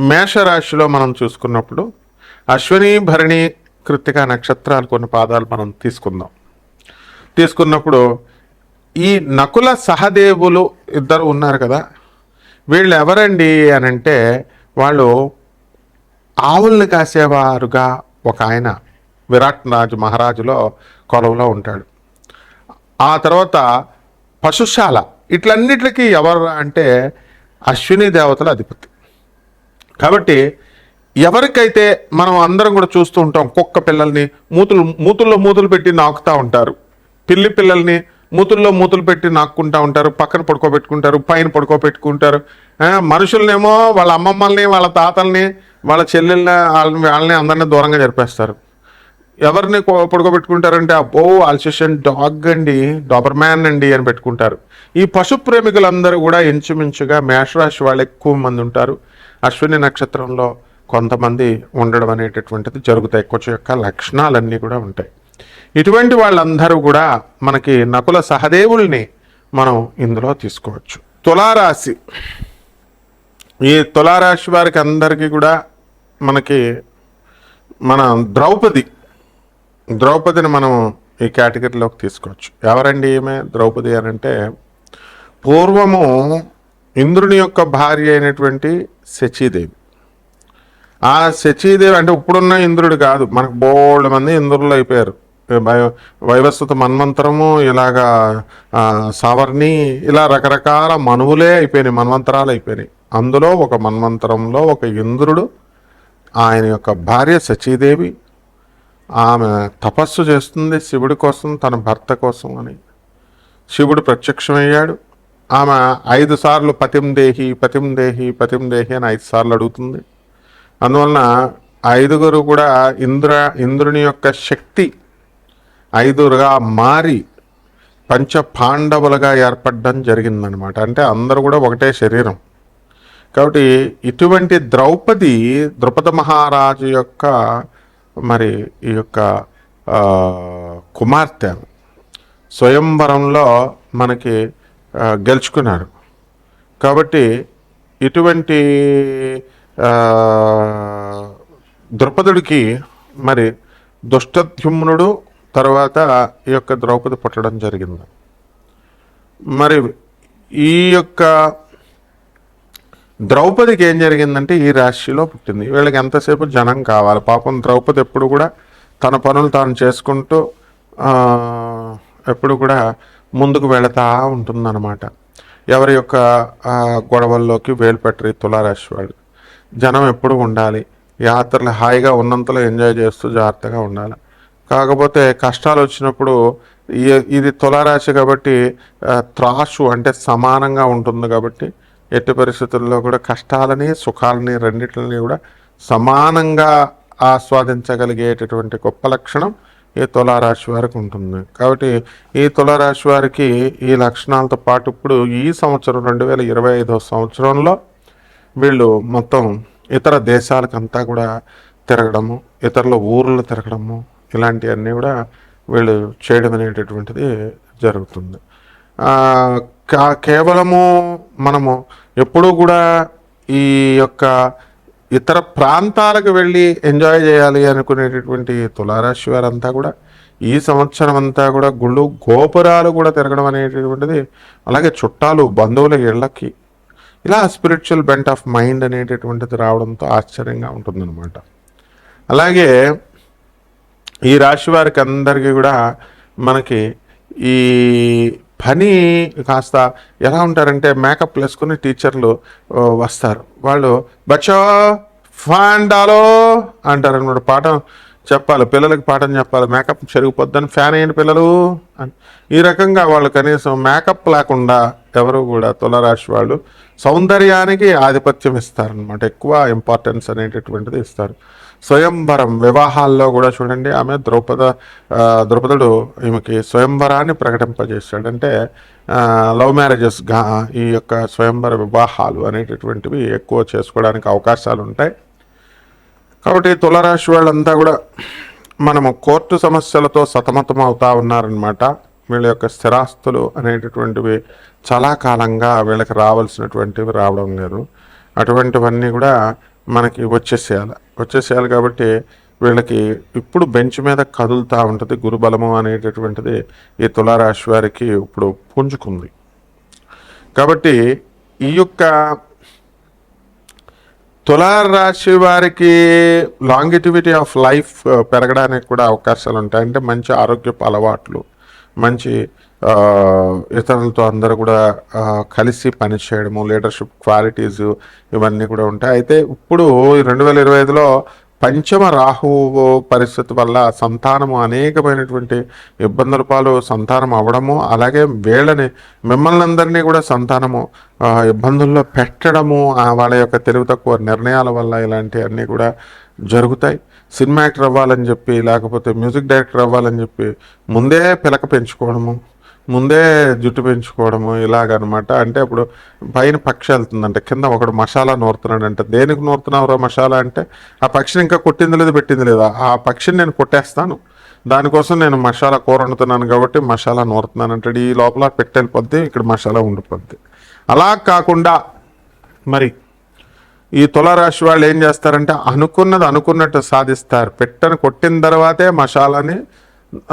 మేషరాశిలో మనం చూసుకున్నప్పుడు అశ్విని భరణి కృత్తిక నక్షత్రాలు కొన్ని పాదాలు మనం తీసుకుందాం. తీసుకున్నప్పుడు ఈ నకుల సహదేవులు ఇద్దరు ఉన్నారు కదా వీళ్ళు ఎవరండి అని అంటే వాళ్ళు ఆవుల్ని కాసేవారుగా ఒక ఆయన విరాట్ రాజు మహారాజులో కొలువులో ఉంటాడు. ఆ తర్వాత పశుశాల ఇట్లన్నిటికీ ఎవరు అంటే అశ్విని దేవతల అధిపతి. కాబట్టి ఎవరికైతే మనం అందరం కూడా చూస్తూ ఉంటాం కుక్క పిల్లల్ని మూతులు మూతుల్లో మూతులు పెట్టి నాకుతూ ఉంటారు. పిల్లి పిల్లల్ని మూతుల్లో మూతులు పెట్టి నాక్కుంటా ఉంటారు పక్కన పడుకోబెట్టుకుంటారు పైన పడుకోబెట్టుకుంటారు. మనుషులనేమో వాళ్ళ అమ్మమ్మల్ని వాళ్ళ తాతల్ని వాళ్ళ చెల్లెల్ని వాళ్ళని వాళ్ళని అందరినీ దూరంగా జరిపేస్తారు. ఎవరిని పడుకోబెట్టుకుంటారంటే అబ్బో ఆల్సేషన్ డాగ్ అండి డాబర్ మ్యాన్ అండి అని పెట్టుకుంటారు. ఈ పశు ప్రేమికులందరూ కూడా ఇంచుమించుగా మేషరాశి వాళ్ళు ఎక్కువ మంది ఉంటారు. అశ్విని నక్షత్రంలో కొంతమంది ఉండడం అనేటటువంటిది జరుగుతాయి. కొంచెం యొక్క లక్షణాలన్నీ కూడా ఉంటాయి. ఇటువంటి వాళ్ళందరూ కూడా మనకి నకుల సహదేవుల్ని మనం ఇందులో తీసుకోవచ్చు. తులారాశి. ఈ తులారాశి వారికి అందరికీ కూడా మనకి మన ద్రౌపది ద్రౌపదిని మనం ఈ కేటగిరీలోకి తీసుకోవచ్చు. ఎవరండి ఈమె? ద్రౌపది అని అంటే పూర్వము ఇంద్రుని యొక్క భార్య అయినటువంటి శచీదేవి. ఆ శచీదేవి అంటే ఇప్పుడున్న ఇంద్రుడు కాదు. మనకు బోల్డ్ మంది ఇంద్రులు అయిపోయారు. వై- వైవస్వత మన్వంతరము ఇలాగా సవర్ణి ఇలా రకరకాల మనువులే అయిపోయినాయి మన్వంతరాలు అయిపోయినాయి. అందులో ఒక మన్వంతరంలో ఒక ఇంద్రుడు ఆయన యొక్క భార్య శచీదేవి ఆమె తపస్సు చేస్తుంది శివుడి కోసం తన భర్త కోసం అని. శివుడు ప్రత్యక్షమయ్యాడు. ఆమె ఐదు సార్లు పతిం దేహి పతిం దేహి పతిం దేహి అని ఐదు సార్లు అడుగుతుంది. అందువలన ఐదుగురు కూడా ఇంద్ర ఇంద్రుని యొక్క శక్తి ఐదుగురుగా మారి పంచ పాండవులుగా ఏర్పడడం జరిగిందనమాట అంటే అందరూ కూడా ఒకటే శరీరం. కాబట్టి ఇటువంటి ద్రౌపది ద్రుపద మహారాజు యొక్క మరి ఈ యొక్క కుమార్తె. స్వయంవరంలో మనకి గెలుచుకున్నారు. కాబట్టి ఇటువంటి ఆ, ద్రుపదుడికి మరి దుష్టద్యుమ్నుడు తర్వాత ఈ యొక్క ద్రౌపది పుట్టడం జరిగింది. మరి ఈ యొక్క ద్రౌపదికి ఏం జరిగిందంటే ఈ రాశిలో పుట్టింది. వీళ్ళకి ఎంతసేపు జనం కావాలి? పాపం ద్రౌపది ఎప్పుడు కూడా తన పనులు తాను చేసుకుంటూ ఎప్పుడు కూడా ముందుకు వెళతా ఉంటుందన్నమాట. ఎవరి యొక్క గొడవల్లోకి వేలు పెట్టరు తులారాశి వాళ్ళు. జనం ఎప్పుడు ఉండాలి? యాత్రలు హాయిగా ఉన్నంతలో ఎంజాయ్ చేస్తూ జాగ్రత్తగా ఉండాలి. కాకపోతే కష్టాలు వచ్చినప్పుడు ఈ- ఇది తులారాశి కాబట్టి త్రాసు అంటే సమానంగా ఉంటుంది కాబట్టి ఎట్టి పరిస్థితుల్లో కూడా కష్టాలని సుఖాలని రెండింటిని కూడా సమానంగా ఆస్వాదించగలిగేటటువంటి గొప్ప లక్షణం ఈ తులారాశి వారికి ఉంటుంది. కాబట్టి ఈ తులారాశి వారికి ఈ లక్షణాలతో పాటు ఇప్పుడు ఈ సంవత్సరం రెండు వేల ఇరవై ఐదో సంవత్సరంలో వీళ్ళు మొత్తం ఇతర దేశాలకంతా కూడా తిరగడము ఇతరుల ఊర్లు తిరగడము ఇలాంటివన్నీ కూడా వీళ్ళు చేయడం అనేటటువంటిది జరుగుతుంది. కా- కేవలము మనము ఎప్పుడూ కూడా ఈ యొక్క ఇతర ప్రాంతాలకు వెళ్ళి ఎంజాయ్ చేయాలి అనుకునేటటువంటి తులారాశి వారంతా కూడా ఈ సంవత్సరం అంతా కూడా గుళ్ళు గోపురాలు కూడా తిరగడం అనేటటువంటిది అలాగే చుట్టాలు బంధువుల ఇళ్ళకి ఇలా స్పిరిచువల్ బెంట్ ఆఫ్ మైండ్ అనేటటువంటిది రావడంతో ఆశ్చర్యంగా ఉంటుందన్నమాట. అలాగే ఈ రాశి వారికి అందరికీ కూడా మనకి ఈ పని కాస్త ఎలా ఉంటారంటే మేకప్ వేసుకుని టీచర్లు వస్తారు. వాళ్ళు బచ్చో ఫాండాలో అంటారు అనమాట పాఠం చెప్పాలి. పిల్లలకి పాఠం చెప్పాలి. మేకప్ చెరిగిపోద్దని ఫ్యాన్ అయ్యండి పిల్లలు అని. ఈ రకంగా వాళ్ళు కనీసం మేకప్ లేకుండా ఎవరు కూడా తులరాశి వాళ్ళు సౌందర్యానికి ఆధిపత్యం ఇస్తారనమాట ఎక్కువ ఇంపార్టెన్స్ అనేటటువంటిది ఇస్తారు. స్వయంవరం వివాహాల్లో కూడా చూడండి ఆమె ద్రౌపద ద్రౌపదుడు ఈమెకి స్వయంవరాన్ని ప్రకటింపజేశాడు. అంటే లవ్ మ్యారేజెస్గా ఈ యొక్క స్వయంవర వివాహాలు అనేటటువంటివి ఎక్కువ చేసుకోవడానికి అవకాశాలు ఉంటాయి. కాబట్టి తులరాశి వాళ్ళంతా కూడా మనము కోర్టు సమస్యలతో సతమతం అవుతూ ఉన్నారనమాట వీళ్ళ యొక్క స్థిరాస్తులు అనేటటువంటివి చాలా కాలంగా వీళ్ళకి రావాల్సినటువంటివి రావడం లేదు. అటువంటివన్నీ కూడా మనకి వచ్చేసేయాలి. వచ్చేసేయాలి కాబట్టి వీళ్ళకి ఇప్పుడు బెంచ్ మీద కదులుతూ ఉంటుంది గురుబలము అనేటటువంటిది ఈ తులారాశి వారికి ఇప్పుడు పుంజుకుంది. కాబట్టి ఈ యొక్క తులారాశి వారికి లాంగిటివిటీ ఆఫ్ లైఫ్ పెరగడానికి కూడా అవకాశాలు ఉంటాయి. అంటే మంచి ఆరోగ్యపు అలవాట్లు మంచి ఇతరులతో అందరూ కూడా కలిసి పనిచేయడము లీడర్షిప్ క్వాలిటీస్ ఇవన్నీ కూడా ఉంటాయి. అయితే ఇప్పుడు రెండు వేల ఇరవై ఐదులో పంచమ రాహువు పరిస్థితి వల్ల సంతానము అనేకమైనటువంటి ఇబ్బందుల పాలు సంతానం అవ్వడము అలాగే వీళ్ళని మిమ్మల్ని అందరినీ కూడా సంతానము ఇబ్బందుల్లో పెట్టడము వాళ్ళ యొక్క తెలివి తక్కువ నిర్ణయాల వల్ల ఇలాంటివన్నీ కూడా జరుగుతాయి. సినిమా యాక్టర్ అవ్వాలని చెప్పి లేకపోతే మ్యూజిక్ డైరెక్టర్ అవ్వాలని చెప్పి ముందే పిలక పెంచుకోవడము ముందే జుట్టు పెంచుకోవడము ఇలాగనమాట. అంటే అప్పుడు పైన పక్షి వెళ్తుందంట. కింద ఒకడు మసాలా నూరుతున్నాడు అంటే దేనికి నూరుతున్నావురా మసాలా అంటే ఆ పక్షిని ఇంకా కొట్టింది లేదు పెట్టింది లేదా. ఆ పక్షిని నేను కొట్టేస్తాను. దానికోసం నేను మసాలా కూర వండుతున్నాను కాబట్టి మసాలా నూరుతున్నాను అంటాడు ఈ లోపల పెట్టెళ్ళిపోద్ది ఇక్కడ మసాలా ఉండిపోద్ది. అలా కాకుండా మరి ఈ తులారాశి వాళ్ళు ఏం చేస్తారంటే అనుకున్నది అనుకున్నట్టు సాధిస్తారు. పెట్టను కొట్టిన తర్వాతే మసాలాని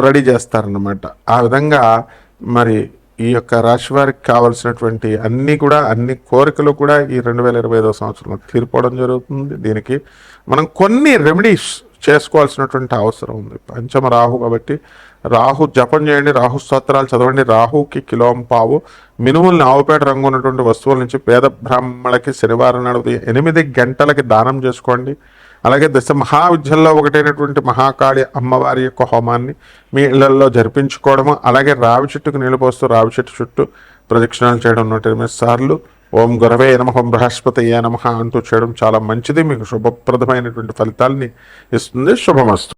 రెడీ చేస్తారనమాట ఆ విధంగా మరి ఈ యొక్క రాశి వారికి కావాల్సినటువంటి అన్నీ కూడా అన్ని కోరికలు కూడా ఈ రెండు వేల ఇరవై ఐదో సంవత్సరంలో తీరిపోవడం జరుగుతుంది. దీనికి మనం కొన్ని రెమెడీస్ చేసుకోవాల్సినటువంటి అవసరం ఉంది. పంచమ రాహు కాబట్టి రాహు జపం చేయండి రాహు స్తోత్రాలు చదవండి రాహుకి కిలోం పావు. మినుముల్ని ఆవుపేట రంగు ఉన్నటువంటి వస్తువుల నుంచి పేద బ్రాహ్మణులకి శనివారం నాడు ఎనిమిది గంటలకి దానం చేసుకోండి. అలాగే దశ మహావిద్యల్లో ఒకటైనటువంటి మహాకాళి అమ్మవారి యొక్క హోమాన్ని మీ ఇళ్ళలో జరిపించుకోవడము అలాగే రావి చెట్టుకు నీళ్ళు పోస్తూ రావి చెట్టు చుట్టూ ప్రదక్షిణాలు చేయడం నూట ఎనిమిది సార్లు. ఓం గురవే నమ ఓం బృహస్పతి ఏ నమ అంటూ చేయడం చాలా మంచిది. మీకు శుభప్రదమైనటువంటి ఫలితాల్ని ఇస్తుంది. శుభమస్తు.